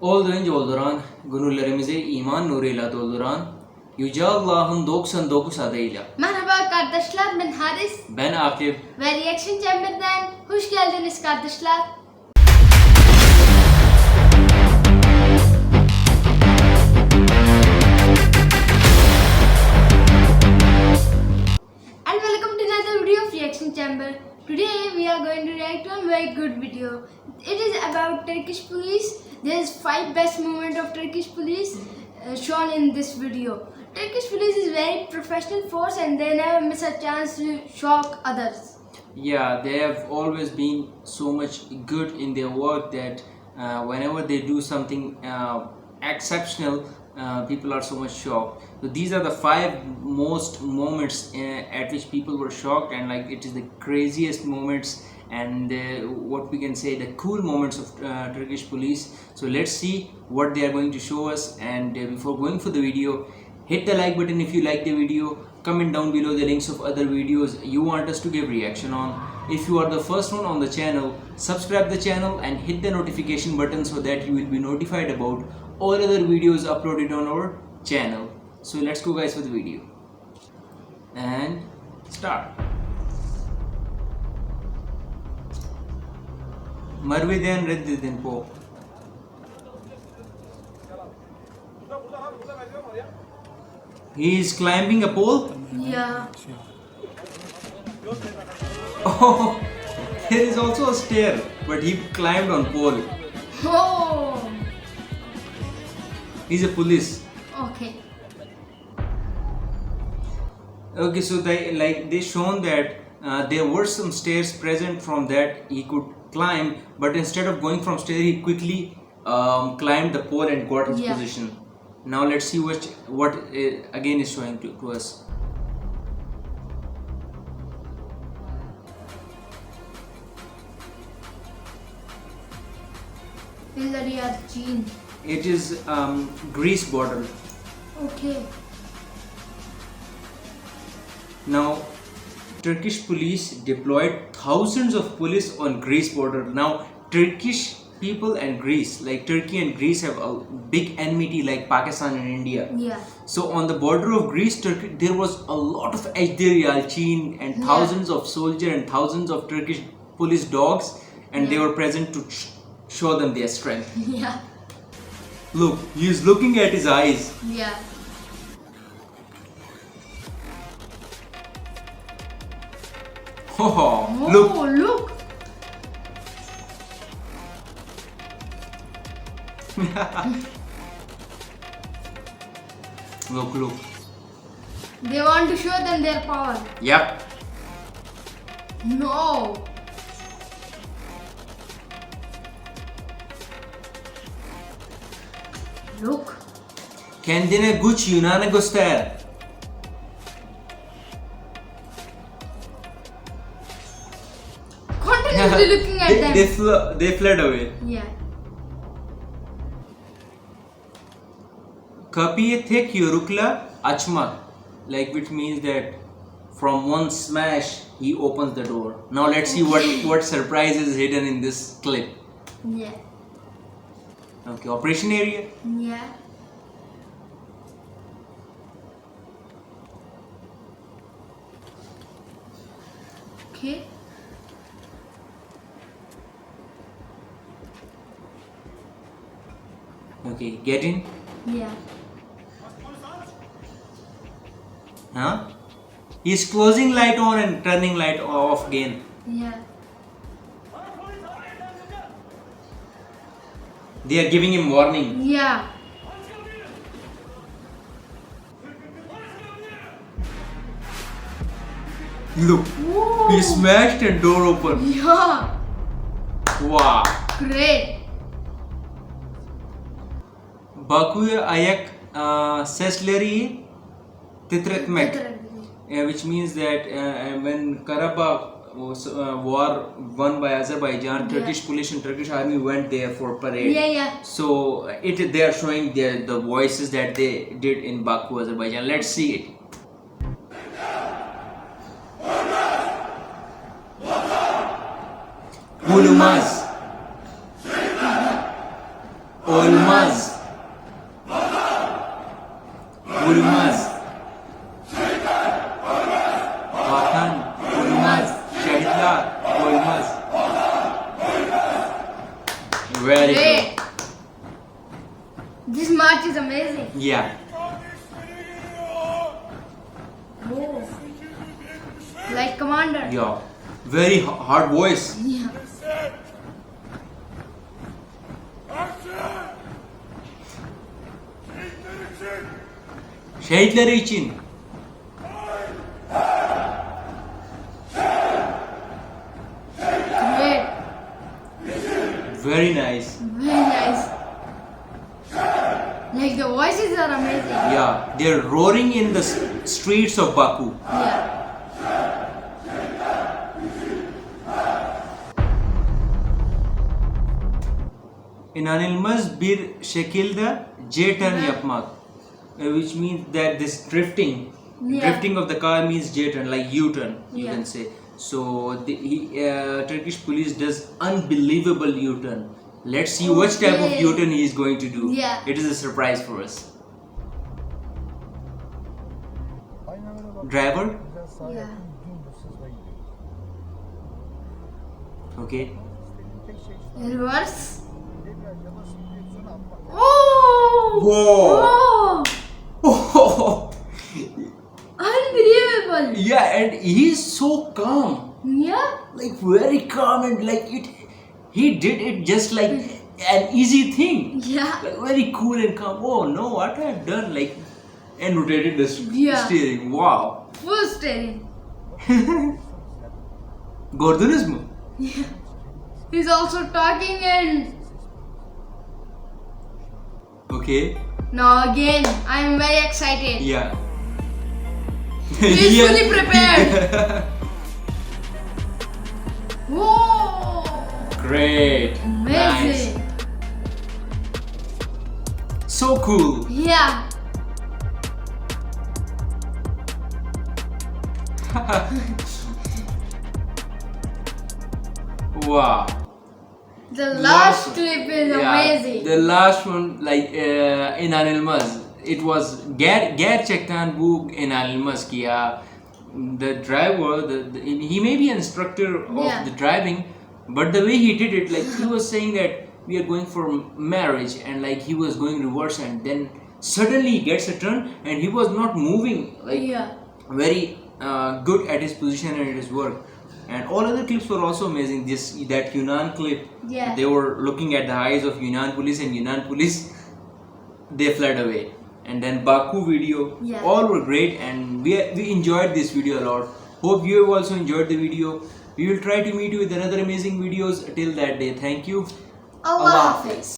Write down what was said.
Olduğunca olduran, gönüllerimize iman nuruyla dolduran, Yüce Allah'ın 99 adıyla. Merhaba arkadaşlar ben Haris Ben Akif, ve Reaction Chamber'dan hoş geldiniz kardeşler. And welcome to another video of Reaction Chamber. Today we are going to react on a very good video. It is about Turkish police. There's five best moments of Turkish police uh, shown in this video. Turkish police is very professional force and they never miss a chance to shock others. yeah, they have always been so much good in their work that uh, whenever they do something uh, exceptional, uh, people are so much shocked. So these are the five most moments uh, at which people were shocked, and like it is the craziest moments and uh, what we can say the cool moments of uh, Turkish police. So let's see what they are going to show us. And uh, before going for the video, hit the like button if you like the video. Comment down below the links of other videos you want us to give reaction on. If you are the first one on the channel subscribe the channel and hit the notification button so that you will be notified about all other videos uploaded on our channel. So let's go guys for the video. And start Marviden reddedin po. He is climbing a pole. Yeah. Oh, there is also a stair, but he climbed on pole. Oh. He's a police. Okay. Okay, so they like they shown that uh, there were some stairs present from that he could climb, but instead of going from stair, he quickly um, climbed the pole and got his Yeah. position. Now let's see what what uh, again is showing to, to us. It is um, Greece border. Okay. Now, Turkish police deployed thousands of police on Greece border. Now, Turkish people and Greece, like Turkey and Greece, have a big enmity like Pakistan and India. Yeah. So on the border of Greece, Turkey, there was a lot of Ejder Yalchin and Yeah. thousands of soldiers and thousands of Turkish police dogs, and they were present to sh- show them their strength. Yeah. Look, he is looking at his eyes. Yeah. Oh, Oh, look, look. look, look. They want to show them their power. Yep. No. Look. Kendine güç Yunan'ı göster. Looking at they, them. they, fl- they fled away. Yeah. Kapıyı tek yumrukla açmak. Like which means that from one smash he opens the door. Now let's see what, what surprise is hidden in this clip. Yeah. Okay, operation area. Yeah. Okay. Okay, get in. Yeah. Huh? He's closing light on and turning light off again. Yeah. They are giving him warning. Yeah. Look, Whoa. he smashed and door open. Yeah. Wow. Great. Bakuya ayak uh, sesleri titretmek. which means that uh, when Karabakh was uh, war won by Azerbaijan, Yeah. Turkish police and Turkish army went there for parade. Yeah, yeah. So it they are showing the the voices that they did in Baku, Azerbaijan. Let's see it. Olmaz. Olmaz. Vatan olmaz. Şehitler olmaz. Very good. This march is amazing. Yeah. Oh. Like commander. Yeah. Very hard voice. Yeah. Şehitleri için. Great. Very nice. Very nice. Like the voices are amazing. Yeah. They're roaring in the streets of Baku. Yeah. İnanılmaz bir şekilde J-turn yapmak. uh, Which means that this drifting, Yeah. drifting of the car means J-turn, like U-turn, you Yeah. can say. So the he, uh, Turkish police does unbelievable U-turn. Let's see which type of U-turn he is going to do. Yeah. It is a surprise for us. Aynen öyle bak. Driver, Güzel sağ Ya. yapın, dümdüz hızla gidiyoruz. okay. İstediğin tek şey işte Reverse. debriyaj yavaş gidiyorsun ama Oh! Whoa! Oh! Yeah, and he's so calm. Yeah. like very calm and like it he did it just like hmm. an easy thing Yeah. like very cool and calm oh no what i've done like and rotated the Yeah. steering wow Full steering. gördünüz mü He's also talking and okay now again I'm very excited. yeah He's Yeah. fully prepared. Whoa! great nice Amazing. so cool Yeah. wow The last Last- clip is Yeah, amazing. The last one, like uh, inanılmaz. It was ger gerçekten bu inanılmaz ki ya. The driver, the, the he may be an instructor of Yeah. the driving, but the way he did it, like he was saying that we are going for marriage, and like he was going reverse, and then suddenly he gets a turn, and he was not moving like yeah. very uh, good at his position and at his work. And all other clips were also amazing. This that Yunnan clip, Yeah. they were looking at the eyes of Yunnan police, and Yunnan police they fled away. And then Baku video, Yeah. all were great, and we we enjoyed this video a lot. Hope you have also enjoyed the video. We will try to meet you with another amazing videos. Till that day, thank you. Allah Hafiz.